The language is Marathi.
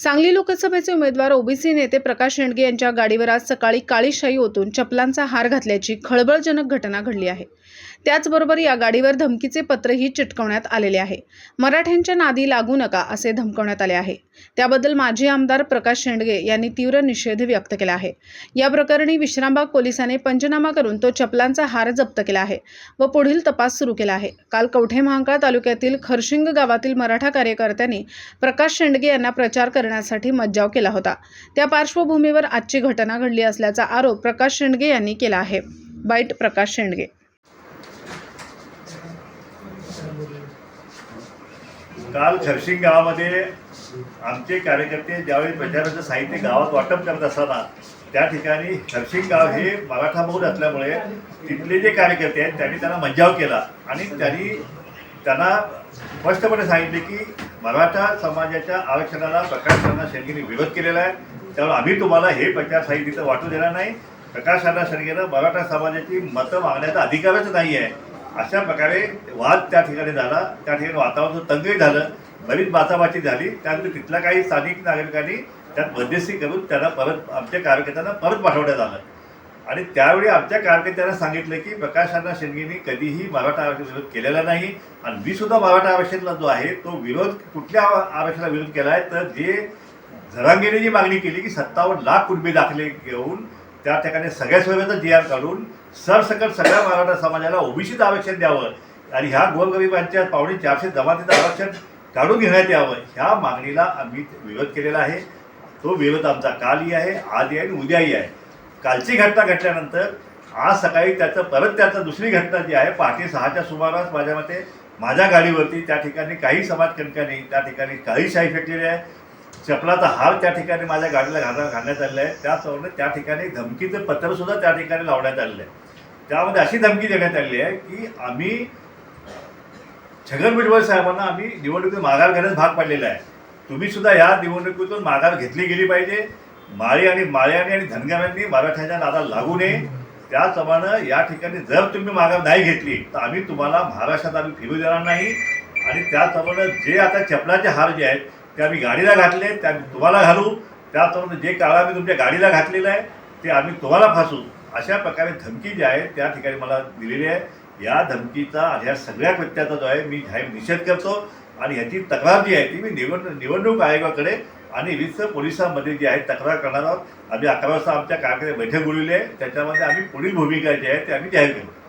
सांगली लोकसभेचे उमेदवार ओबीसी नेते प्रकाश शेंडगे यांच्या गाडीवर आज सकाळी काळीशाही ओतून चपलांचा हार घातल्याची खळबळजनक घटना घडली आहे. त्याचबरोबर या गाडीवर धमकीचे पत्रही चिटकवण्यात आलेले आहे. मराठ्यांच्या नादी लागू नका असे धमकवण्यात आले आहे. त्याबद्दल माजी आमदार प्रकाश शेंडगे यांनी तीव्र निषेध व्यक्त केला आहे. या प्रकरणी विश्रामबाग पोलिसांनी पंचनामा करून तो चपलांचा हार जप्त केला आहे व पुढील तपास सुरू केला आहे. काल कवठे महांकाळ तालुक्यातील खरशिंग गावातील मराठा कार्यकर्त्यांनी प्रकाश शेंडगे यांना प्रचार करण्यासाठी मज्जाव केला होता. त्या पार्श्वभूमीवर आजची घटना घडली असल्याचा आरोप प्रकाश शेंडगे यांनी केला आहे. बाईट प्रकाश शेंडगे. काल खरशिंग गावामध्ये आमचे कार्यकर्ते ज्यावेळी प्रचाराचं साहित्य गावात वाटप करत असताना त्या ठिकाणी खरशिंग गाव हे मराठा बहुल असल्यामुळे तिथले जे कार्यकर्ते आहेत त्यांनी त्यांना मज्जाव केला आणि त्यांनी त्यांना स्पष्टपणे सांगितले की मराठा समाजाच्या आरक्षणाला प्रकाश अण्णा शेडगेने विरोध केलेला आहे. त्यामुळे आम्ही तुम्हाला हे प्रचार साहित्य वाटू देणार नाही. प्रकाश अण्णा शेडगेनं मराठा समाजाची मतं मागण्याचा अधिकारच नाही आहे. अशा प्रकारे वाद त्या ठिकाणी झाला. त्या ठिकाणी वातावरण तंगही झालं. बरीच बाचाबाची झाली. त्यानंतर तिथल्या काही स्थानिक नागरिकांनी त्यात मध्यस्थी करून त्यांना परत आमच्या कार्यकर्त्यांना परत पाठवण्यात आलं. आणि त्यावेळी आमच्या कार्यकर्त्यांना सांगितलं की प्रकाश अण्णा शेंडगेंनी कधीही मराठा आरक्षण विरोध केलेला नाही. आणि मी सुद्धा मराठा आरक्षणाला जो आहे तो विरोध कुठल्या आरक्षणाला विरोध केला आहे तर जे झरांगेने जी मागणी केली की सत्तावन्न लाख कुटुंबे दाखले घेऊन त्या ठिकाणी सगळ्या सोयीचा जी आर काढून सरसकट सगळ्या मराठा समाजाला ओबीसीचं आरक्षण द्यावं. आणि ह्या गोरगरिबांच्या पावणे चारशे जमातीचं आरक्षण काढून घेण्यात यावं. ह्या मागणीला आम्ही विरोध केलेला आहे. तो विरोध आमचा कालही आहे आजही आहे आणि उद्याही आहे. कालची घटना घडल्यानंतर आज सकाळी त्याचं परत त्याचं दुसरी घटना जी आहे पहाटे सहाच्या सुमारास माझ्या मते माझ्या गाडीवरती त्या ठिकाणी काही समाजकंटकांनी त्या ठिकाणी काही शाही फेकलेली आहे चपलाचा हार त्या ठिकाणी माझ्या गाडीला घाला घालण्यात आलेला आहे. त्याचप्रमाणे त्या ठिकाणी धमकीचं पत्रसुद्धा त्या ठिकाणी लावण्यात आलेलं आहे. त्यामध्ये अशी धमकी देण्यात आलेली आहे की आम्ही छगन भुजबळ साहेबांना आम्ही निवडणुकीत माघार घेण्यास भाग पाडलेला आहे. तुम्ही सुद्धा या निवडणुकीतून माघार घेतली गेली पाहिजे. माळी आणि माळ्याने आणि धनगरांनी मराठ्याच्या नादा लागू नये. त्याचप्रमाणे या ठिकाणी जर तुम्ही माघार नाही घेतली तर आम्ही तुम्हाला महाराष्ट्रात आम्ही फिरू देणार नाही. आणि त्याचप्रमाणे जे आता चपलाचे हार जे आहेत ते आम्ही गाडीला घातले ते आम्ही तुम्हाला घालू. त्याचबरोबर जे काळ आम्ही तुमच्या गाडीला घातलेलं आहे ते आम्ही तुम्हाला फासू. अशा प्रकारे धमकी जी आहे त्या ठिकाणी मला दिलेली आहे. या धमकीचा आणि ह्या सगळ्या कृत्याचा जो आहे मी जाहीर निषेध करतो. आणि ह्याची तक्रार जी आहे ती मी निवडणूक निवडणूक आयोगाकडे आणि विविध पोलिसांमध्ये जी आहे तक्रार करणार आहोत. आम्ही अकरा वाजता आमच्या कारखान्यात बैठक बोलवली आहे. त्याच्यामध्ये आम्ही पुढील भूमिका जी आहे ती आम्ही जाहीर करू.